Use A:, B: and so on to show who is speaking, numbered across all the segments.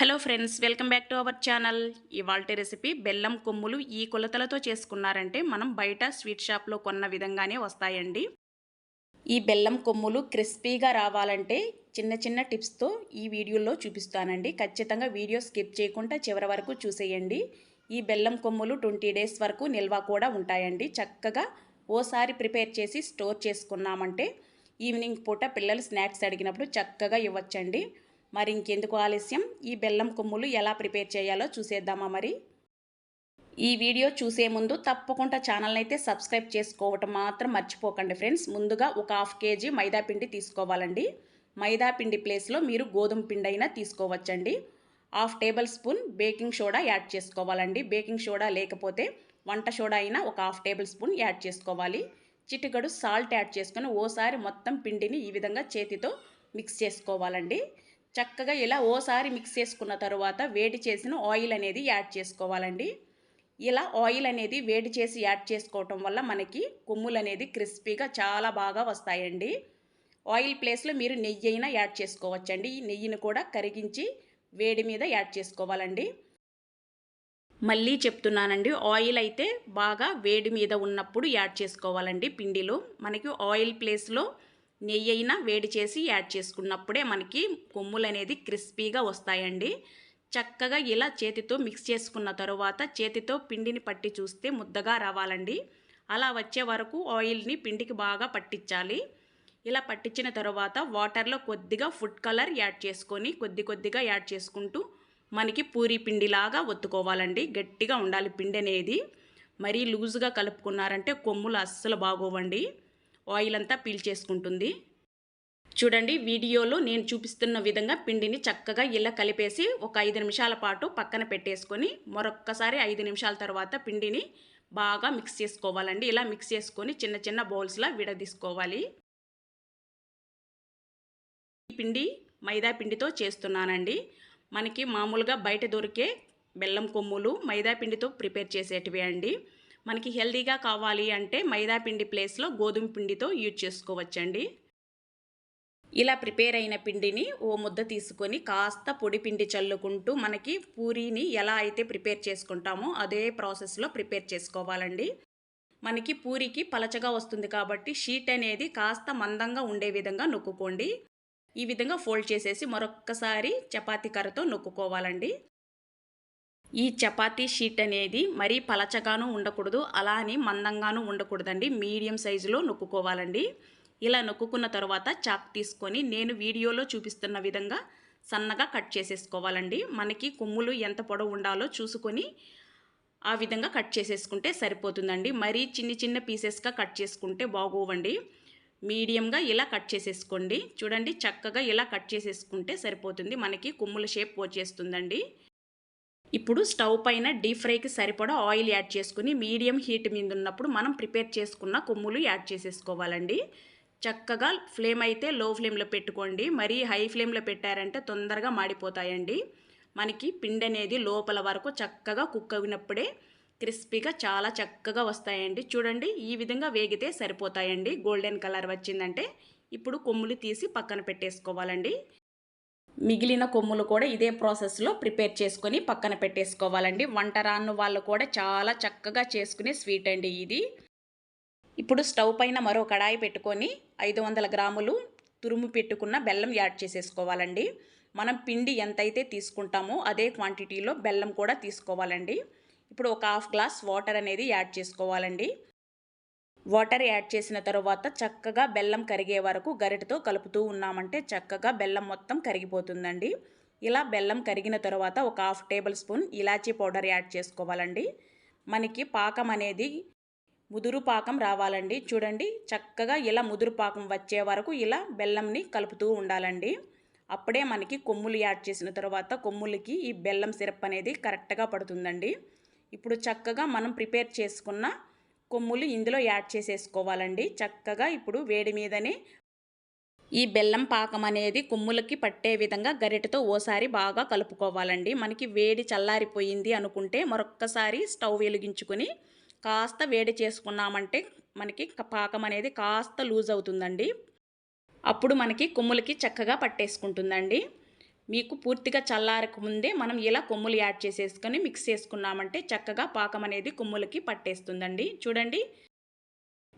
A: Hello friends welcome back to our channel ఇవాల్టి recipe బెల్లం కొమ్ములు ఈ కొలతలతో చేసుకున్నారంటే మనం బయట స్వీట్ షాప్లో కొన్న విధంగానే వస్తాయండి. ఈ బెల్లం కొమ్ములు క్రిస్పీగా రావాలంటే చిన్న చిన్న టిప్స్తో ఈ వీడియోలో చూపిస్తానండి. ఖచ్చితంగా వీడియో స్కిప్ చేయకుండా చివరి వరకు చూసేయండి. ఈ బెల్లం కొమ్ములు ట్వంటీ డేస్ వరకు నిల్వ కూడా ఉంటాయండి. చక్కగా ఓసారి ప్రిపేర్ చేసి స్టోర్ చేసుకున్నామంటే ఈవినింగ్ పూట పిల్లలు స్నాక్స్ అడిగినప్పుడు చక్కగా ఇవ్వచ్చండి. మరి ఇంకెందుకు ఆలస్యం? ఈ బెల్లం కొమ్ములు ఎలా ప్రిపేర్ చేయాలో చూసేద్దామా మరి? ఈ వీడియో చూసే ముందు తప్పకుండా ఛానల్ని అయితే సబ్స్క్రైబ్ చేసుకోవటం మాత్రం మర్చిపోకండి ఫ్రెండ్స్. ముందుగా ఒక హాఫ్ కేజీ మైదాపిండి తీసుకోవాలండి. మైదాపిండి ప్లేస్లో మీరు గోధుమ పిండి అయినా తీసుకోవచ్చండి. Half tablespoon baking soda add చేసుకోవాలండి. బేకింగ్ సోడా లేకపోతే వంట సోడా అయినా ఒక హాఫ్ టేబుల్ స్పూన్ యాడ్ చేసుకోవాలి. చిటికడు సాల్ట్ యాడ్ చేసుకొని ఓసారి మొత్తం పిండిని ఈ విధంగా చేతితో మిక్స్ చేసుకోవాలండి. చక్కగా ఇలా ఓసారి మిక్స్ చేసుకున్న తర్వాత వేడి చేసిన ఆయిల్ అనేది యాడ్ చేసుకోవాలండి. ఇలా ఆయిల్ అనేది వేడి చేసి యాడ్ చేసుకోవటం వల్ల మనకి కొమ్ములు అనేది క్రిస్పీగా చాలా బాగా వస్తాయండి. ఆయిల్ ప్లేస్లో మీరు నెయ్యి అయినా యాడ్ చేసుకోవచ్చండి. ఈ నెయ్యిని కూడా కరిగించి వేడి మీద యాడ్ చేసుకోవాలండి. మళ్ళీ చెప్తున్నానండి ఆయిల్ అయితే బాగా వేడి మీద ఉన్నప్పుడు యాడ్ చేసుకోవాలండి పిండిలో. మనకి ఆయిల్ ప్లేస్లో నెయ్యి అయినా వేడి చేసి యాడ్ చేసుకున్నప్పుడే మనకి కొమ్ములు అనేది క్రిస్పీగా వస్తాయండి. చక్కగా ఇలా చేతితో మిక్స్ చేసుకున్న తరువాత చేతితో పిండిని పట్టి చూస్తే ముద్దగా రావాలండి. అలా వచ్చే వరకు ఆయిల్ని పిండికి బాగా పట్టించాలి. ఇలా పట్టించిన తర్వాత వాటర్లో కొద్దిగా ఫుడ్ కలర్ యాడ్ చేసుకొని కొద్ది కొద్దిగా యాడ్ చేసుకుంటూ మనకి పూరి పిండిలాగా ఒత్తుకోవాలండి. గట్టిగా ఉండాలి పిండి అనేది మరీ లూజుగా కలుపుకున్నారంటే కొమ్ములు అస్సలు బాగోవండి. ఆయిల్ అంతా పీల్ చేసుకుంటుంది. చూడండి వీడియోలో నేను చూపిస్తున్న విధంగా పిండిని చక్కగా ఇలా కలిపేసి ఒక ఐదు నిమిషాల పాటు పక్కన పెట్టేసుకొని మరొక్కసారి ఐదు నిమిషాల తర్వాత పిండిని బాగా మిక్స్ చేసుకోవాలండి. ఇలా మిక్స్ చేసుకొని చిన్న చిన్న బౌల్స్లా విడదీసుకోవాలి. ఈ పిండి మైదా పిండితో చేస్తున్నానండి. మనకి మామూలుగా బయట దొరికే బెల్లం కొమ్ములు మైదా పిండితో ప్రిపేర్ చేసేటివి అండి. మనకి హెల్దీగా కావాలి అంటే మైదా పిండి ప్లేస్లో గోధుమ పిండితో యూజ్ చేసుకోవచ్చండి. ఇలా ప్రిపేర్ అయిన పిండిని ఓ ముద్ద తీసుకొని కాస్త పొడి పిండి చల్లుకుంటూ మనకి పూరీని ఎలా అయితే ప్రిపేర్ చేసుకుంటామో అదే ప్రాసెస్లో ప్రిపేర్ చేసుకోవాలండి. మనకి పూరికి పలచగా వస్తుంది కాబట్టి షీట్ అనేది కాస్త మందంగా ఉండే విధంగా నొక్కుకోండి. ఈ విధంగా ఫోల్డ్ చేసేసి మరొక్కసారి చపాతీ కర్రతో నొక్కుకోవాలండి. ఈ చపాతీ షీట్ అనేది మరీ పలచగాను ఉండకూడదు అలా అని మందంగాను ఉండకూడదండి. మీడియం సైజులో నొక్కుకోవాలండి. ఇలా నొక్కుకున్న తర్వాత చాక్ తీసుకొని నేను వీడియోలో చూపిస్తున్న విధంగా సన్నగా కట్ చేసేసుకోవాలండి. మనకి కొమ్ములు ఎంత పొడవు ఉండాలో చూసుకొని ఆ విధంగా కట్ చేసేసుకుంటే సరిపోతుందండి. మరీ చిన్న చిన్న పీసెస్గా కట్ చేసుకుంటే బాగోవండి. మీడియంగా ఇలా కట్ చేసేసుకోండి. చూడండి చక్కగా ఇలా కట్ చేసేసుకుంటే సరిపోతుంది. మనకి కొమ్ముల షేప్ వచ్చేస్తుందండి. ఇప్పుడు స్టవ్ పైన డీప్ ఫ్రైకి సరిపడా ఆయిల్ యాడ్ చేసుకుని మీడియం హీట్ మీద ఉన్నప్పుడు మనం ప్రిపేర్ చేసుకున్న కొమ్ములు యాడ్ చేసేసుకోవాలండి. చక్కగా ఫ్లేమ్ అయితే లో ఫ్లేమ్లో పెట్టుకోండి. మరీ హై ఫ్లేమ్లో పెట్టారంటే తొందరగా మాడిపోతాయండి. మనకి పిండి అనేది లోపల వరకు చక్కగా కుక్ అయినప్పుడే క్రిస్పీగా చాలా చక్కగా వస్తాయండి. చూడండి ఈ విధంగా వేగితే సరిపోతాయండి. గోల్డెన్ కలర్ వచ్చిందంటే ఇప్పుడు కొమ్ములు తీసి పక్కన పెట్టేసుకోవాలండి. మిగిలిన కొమ్ములు కూడా ఇదే ప్రాసెస్లో ప్రిపేర్ చేసుకొని పక్కన పెట్టేసుకోవాలండి. వంట రాను వాళ్ళు కూడా చాలా చక్కగా చేసుకునే స్వీట్ అండి ఇది. ఇప్పుడు స్టవ్ పైన మరో కడాయి పెట్టుకొని ఐదు వందల గ్రాములు తురుము పెట్టుకున్న బెల్లం యాడ్ చేసేసుకోవాలండి. మనం పిండి ఎంతైతే తీసుకుంటామో అదే క్వాంటిటీలో బెల్లం కూడా తీసుకోవాలండి. ఇప్పుడు ఒక హాఫ్ గ్లాస్ వాటర్ అనేది యాడ్ చేసుకోవాలండి. వాటర్ యాడ్ చేసిన తర్వాత చక్కగా బెల్లం కరిగే వరకు గరిటతో కలుపుతూ ఉన్నామంటే చక్కగా బెల్లం మొత్తం కరిగిపోతుందండి. ఇలా బెల్లం కరిగిన తర్వాత ఒక హాఫ్ టేబుల్ స్పూన్ ఇలాచీ పౌడర్ యాడ్ చేసుకోవాలండి. మనకి పాకం అనేది ముదురు పాకం రావాలండి. చూడండి చక్కగా ఇలా ముదురు పాకం వచ్చే వరకు ఇలా బెల్లంని కలుపుతూ ఉండాలండి. అప్పుడే మనకి కొమ్ములు యాడ్ చేసిన తర్వాత కొమ్ములకి ఈ బెల్లం సిరప్ అనేది కరెక్ట్గా పడుతుందండి. ఇప్పుడు చక్కగా మనం ప్రిపేర్ చేసుకున్న కొమ్ములు ఇందులో యాడ్ చేసేసుకోవాలండి. చక్కగా ఇప్పుడు వేడి మీదనే ఈ బెల్లం పాకం అనేది కొమ్ములకి పట్టే విధంగా గరిటతో ఓసారి బాగా కలుపుకోవాలండి. మనకి వేడి చల్లారిపోయింది అనుకుంటే మరొక్కసారి స్టవ్ వెలిగించుకొని కాస్త వేడి చేసుకున్నామంటే మనకి పాకం అనేది కాస్త లూజ్ అవుతుందండి. అప్పుడు మనకి కొమ్ములకి చక్కగా పట్టేసుకుంటుందండి. మీకు పూర్తిగా చల్లారక ముందే మనం ఇలా కొమ్ములు యాడ్ చేసేసుకొని మిక్స్ చేసుకున్నామంటే చక్కగా పాకం అనేది కొమ్ములకి పట్టేస్తుందండి. చూడండి.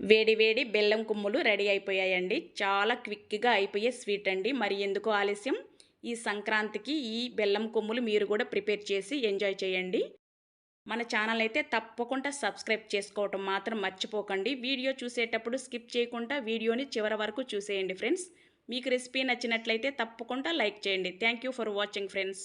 A: వేడి వేడి బెల్లం కొమ్ములు రెడీ అయిపోయాయండి. చాలా క్విక్గా అయిపోయే స్వీట్ అండి. మరి ఎందుకు ఆలస్యం? ఈ సంక్రాంతికి ఈ బెల్లం కొమ్ములు మీరు కూడా ప్రిపేర్ చేసి ఎంజాయ్ చేయండి. మన ఛానల్ అయితే తప్పకుండా సబ్స్క్రైబ్ చేసుకోవటం మాత్రం మర్చిపోకండి. వీడియో చూసేటప్పుడు స్కిప్ చేయకుండా వీడియోని చివరి వరకు చూసేయండి ఫ్రెండ్స్. మీకు రెసిపీ నచ్చినట్లయితే తప్పకుండా లైక్ చేయండి. Thank you for watching friends